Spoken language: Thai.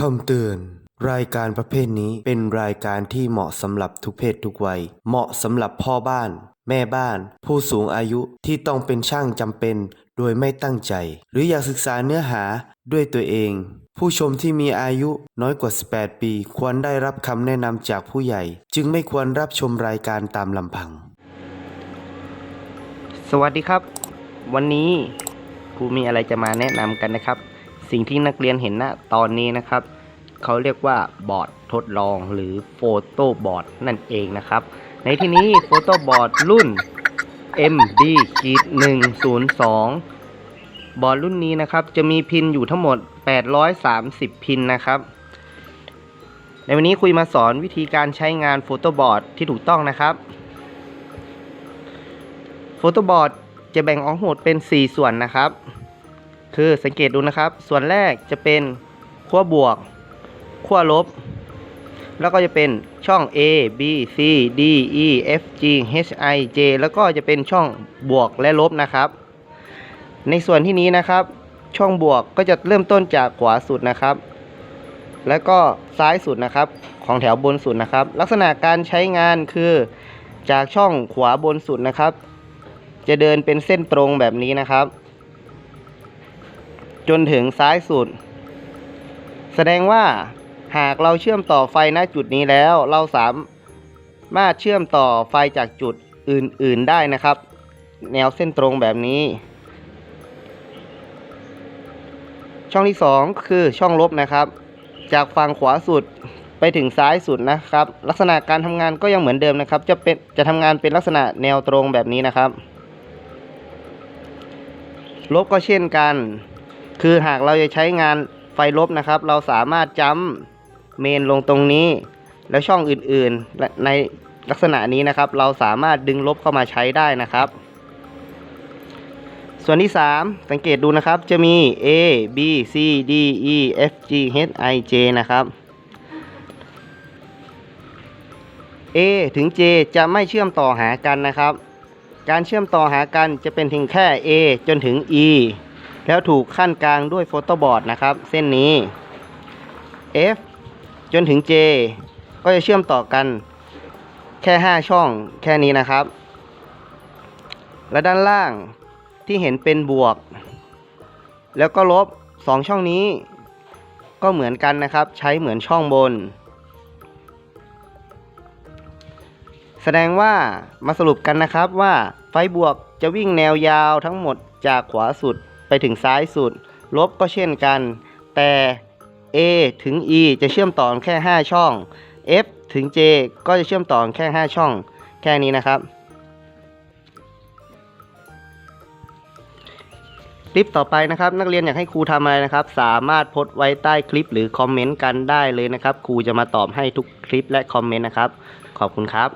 คำเตือน รายการประเภทนี้เป็นรายการที่เหมาะสำหรับทุกเพศทุกวัย เหมาะสำหรับพ่อบ้าน แม่บ้าน ผู้สูงอายุที่ต้องเป็นช่างจำเป็น โดยไม่ตั้งใจ หรืออยากศึกษาเนื้อหาด้วยตัวเอง ผู้ชมที่มีอายุน้อยกว่า 18 ปี ควรได้รับคำแนะนำจากผู้ใหญ่ จึงไม่ควรรับชมรายการตามลำพัง สวัสดีครับ วันนี้ครูมีอะไรจะมาแนะนำกันนะครับ สิ่งที่นักเรียนเห็นณตอนนี้นะครับ เขาเรียกว่าบอร์ดทดลองหรือโฟโต้บอร์ดนั่นเองนะครับ ในที่นี้โฟโต้บอร์ดรุ่น MD ขีด102 บอร์ดรุ่นนี้นะครับ จะมีพินอยู่ทั้งหมด 830 พินนะครับ ในวันนี้คุยมาสอนวิธีการใช้งานโฟโต้บอร์ดที่ถูกต้องนะครับโฟโต้บอร์ดจะแบ่งออกหมดเป็น 4 ส่วนนะครับ คือสังเกตดูนะครับ ส่วนแรกจะเป็นขั้วบวกขั้วลบ แล้วก็จะเป็นช่อง A B C D E F G H I J แล้วก็จะเป็นช่องบวกและลบนะครับ ในส่วนที่นี้นะครับ ช่องบวกก็จะเริ่มต้นจากขวาสุดนะครับ แล้วก็ซ้ายสุดนะครับ ของแถวบนสุดนะครับ ลักษณะการใช้งานคือจากช่องขวาบนสุดนะครับ จะเดินเป็นเส้นตรงแบบนี้นะครับ จนถึงซ้ายสุด แสดงว่าหากเราเชื่อมต่อไฟณจุดนี้แล้ว เราสามารถเชื่อมต่อไฟจากจุดอื่น ๆได้นะครับ แนวเส้นตรงแบบนี้ ช่องที่สองคือช่องลบนะครับ จากฝั่งขวาสุดไปถึงซ้ายสุดนะครับ ลักษณะการทำงานก็ยังเหมือนเดิมนะครับ จะเป็นจะทำงานเป็นลักษณะแนวตรงแบบนี้นะครับ ลบก็เช่นกัน คือหากเราจะใช้งานไฟลบนะครับ เราสามารถจ้ำเมนลงตรงนี้ แล้วช่องอื่นๆในลักษณะนี้นะครับ เราสามารถดึงลบเข้ามาใช้ได้นะครับ ส่วนที่ 3 สังเกตดูนะครับจะมี A B C D E F G H I J นะครับ A ถึง J จะไม่เชื่อมต่อหากันนะครับ การเชื่อมต่อหากันจะเป็นเพียงแค่ A จนถึง E แล้วถูกขั้นกลางด้วยโฟโต้บอร์ดนะครับ เส้นนี้ F จนถึง J ก็จะเชื่อมต่อกันแค่ 5 ช่องแค่นี้นะครับ และด้านล่างที่เห็นเป็นบวก แล้วก็ลบ 2 ช่องนี้ ก็เหมือนกันนะครับ ใช้เหมือนช่องบน แสดงว่ามาสรุปกันนะครับว่าไฟบวกจะวิ่งแนวยาวทั้งหมดจากขวาสุด ถึงซ้ายสุด ลบก็เช่นกัน แต่ A ถึง E จะเชื่อมต่อแค่ 5 ช่อง F ถึง J ก็จะเชื่อมต่อแค่ 5 ช่อง แค่นี้นะครับ คลิปต่อไปนะครับ นักเรียนอยากให้ครูทำอะไรนะครับ สามารถโพสไว้ใต้คลิปหรือคอมเมนต์กันได้เลยนะครับ ครูจะมาตอบให้ทุกคลิปและคอมเมนต์นะครับ ขอบคุณครับ